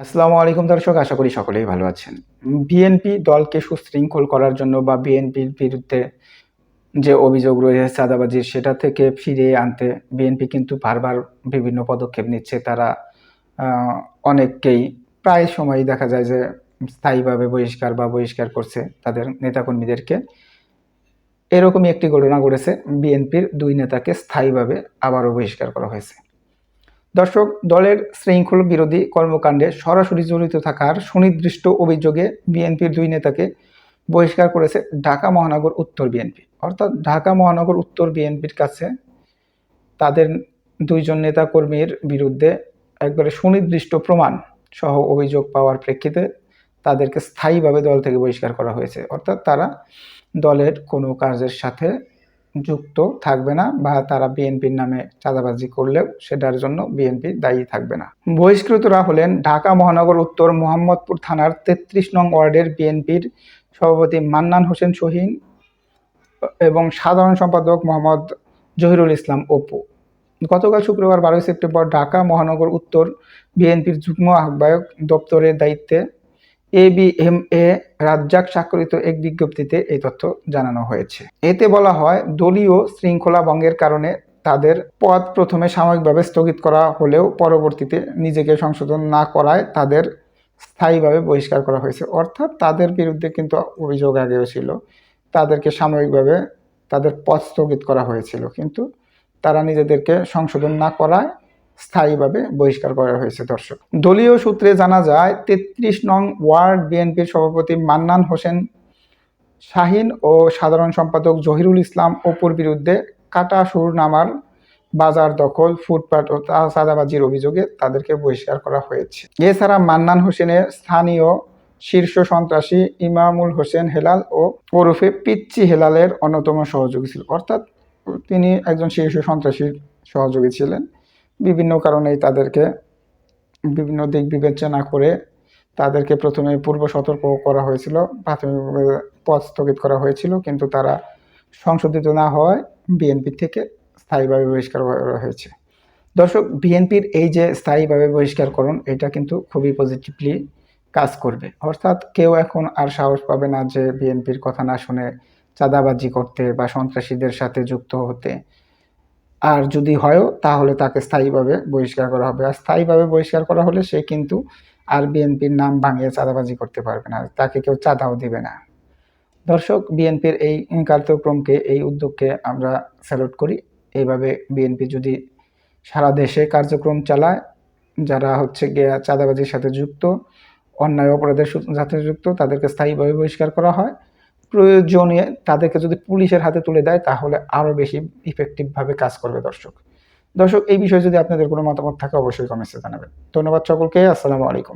আসসালামু আলাইকুম দর্শক, আশা করি সকলেই ভালো আছেন। বিএনপি দলকে সুশৃঙ্খল করার জন্য বা বিএনপির বিরুদ্ধে যে অভিযোগ রয়েছে চাঁদাবাজির, সেটা থেকে ফিরিয়ে আনতে বিএনপি কিন্তু বারবার বিভিন্ন পদক্ষেপ নিচ্ছে। তারা অনেককেই প্রায় সময় দেখা যায় যে স্থায়ীভাবে বহিষ্কার বা বহিষ্কার করছে তাদের নেতাকর্মীদেরকে। এরকমই একটি ঘটনা ঘটেছে। বিএনপির দুই নেতাকে স্থায়ীভাবে আবারও বহিষ্কার করা হয়েছে। দর্শক, দলের শৃঙ্খল বিরোধী কর্মকাণ্ডে সরাসরি জড়িত থাকার সুনির্দিষ্ট অভিযোগে বিএনপির দুই নেতাকে বহিষ্কার করেছে ঢাকা মহানগর উত্তর বিএনপি। অর্থাৎ ঢাকা মহানগর উত্তর বিএনপির কাছে তাদের দুইজন নেতা কর্মীর বিরুদ্ধে একবারে সুনির্দিষ্ট প্রমাণ সহ অভিযোগ পাওয়ার প্রেক্ষিতে তাদেরকে স্থায়ীভাবে দল থেকে বহিষ্কার করা হয়েছে। অর্থাৎ তারা দলের কোনো কাজের সাথে যুক্ত থাকবে না বা তারা বিএনপির নামে চাঁদাবাজি করলেও সেটার জন্য বিএনপি দায়ী থাকবে না। বহিষ্কৃতরা হলেন ঢাকা মহানগর উত্তর মোহাম্মদপুর থানার তেত্রিশ নং ওয়ার্ডের বিএনপির সভাপতি মান্নান হোসেন শহীন এবং সাধারণ সম্পাদক মোহাম্মদ জহিরুল ইসলাম অপু। গতকাল শুক্রবার বারোই সেপ্টেম্বর ঢাকা মহানগর উত্তর বিএনপির যুগ্ম আহ্বায়ক দপ্তরের দায়িত্বে A B M A Razzak স্বাক্ষরিত এক বিজ্ঞপ্তিতে এই তথ্য জানানো হয়েছে। এতে বলা হয়, দলীয় শৃঙ্খলা ভঙ্গের কারণে তাদের পদ প্রথমে সাময়িকভাবে স্থগিত করা হলেও পরবর্তীতে নিজেকে সংশোধন না করায় তাদের স্থায়ীভাবে বহিষ্কার করা হয়েছে। অর্থাৎ তাদের বিরুদ্ধে কিন্তু অভিযোগ আগেও ছিল, তাদেরকে সাময়িকভাবে তাদের পদ স্থগিত করা হয়েছিল। কিন্তু তারা নিজেদেরকে সংশোধন না করায় স্থায়ীভাবে বহিষ্কার করা হয়েছে, দর্শক। দলীয় সূত্রে জানা যায়, তেত্রিশ নং ওয়ার্ড বিএনপির সভাপতি মান্নান হোসেন শাহিন ও সাধারণ সম্পাদক জহিরুল ইসলাম অপুর বিরুদ্ধে কাটা সুর নামার বাজার দখল, ফুটপাত ও চাঁদাবাজির অভিযোগে তাদেরকে বহিষ্কার করা হয়েছে। এছাড়া মান্নান হোসেনের স্থানীয় শীর্ষ সন্ত্রাসী ইমামুল হোসেন হেলাল ও ওরফে পিচ্চি হেলালের অন্যতম সহযোগী ছিল। অর্থাৎ তিনি একজন শীর্ষ সন্ত্রাসীর সহযোগী ছিলেন। বিভিন্ন কারণেই তাদেরকে বিভিন্ন দিক বিবেচনা করে তাদেরকে প্রথমে পূর্ব সতর্ক করা হয়েছিল, প্রাথমিকভাবে পদ স্থগিত করা হয়েছিল, কিন্তু তারা সংশোধিত না হওয়ায় বিএনপি থেকে স্থায়ীভাবে বহিষ্কার করা হয়েছে। দর্শক, বিএনপির এই যে স্থায়ীভাবে বহিষ্কার বহিষ্কারকরণ এটা কিন্তু খুবই পজিটিভলি কাজ করবে। অর্থাৎ কেউ এখন আর সাহস পাবে না যে বিএনপির কথা না শুনে চাঁদাবাজি করতে বা সন্ত্রাসীদের সাথে যুক্ত হতে। আর যদি হয়ও, তাহলে তাকে স্থায়ীভাবে বহিষ্কার করা হবে। আর স্থায়ীভাবে বহিষ্কার করা হলে সে কিন্তু আর বিএনপির নাম ভাঙিয়ে চাঁদাবাজি করতে পারবে না। তাকে কেউ চাঁদাও দিবে না। দর্শক, বিএনপির এই কার্যক্রমকে, এই উদ্যোগকে আমরা স্যালুট করি। এইভাবে বিএনপি যদি সারা দেশে কার্যক্রম চালায়, যারা হচ্ছে গিয়ে চাঁদাবাজির সাথে যুক্ত, অন্যায় অপরাধের সাথে যুক্ত, তাদেরকে স্থায়ীভাবে বহিষ্কার করা হয়। প্রয়োজনে তাদেরকে যদি পুলিশের হাতে তুলে দেয়, তাহলে আরও বেশি ইফেক্টিভভাবে কাজ করবে দর্শক। দর্শক, এই বিষয়ে যদি আপনাদের কোনো মতামত থাকে, অবশ্যই কমেন্টসে জানাবেন। ধন্যবাদ সকলকে, আসসালামু আলাইকুম।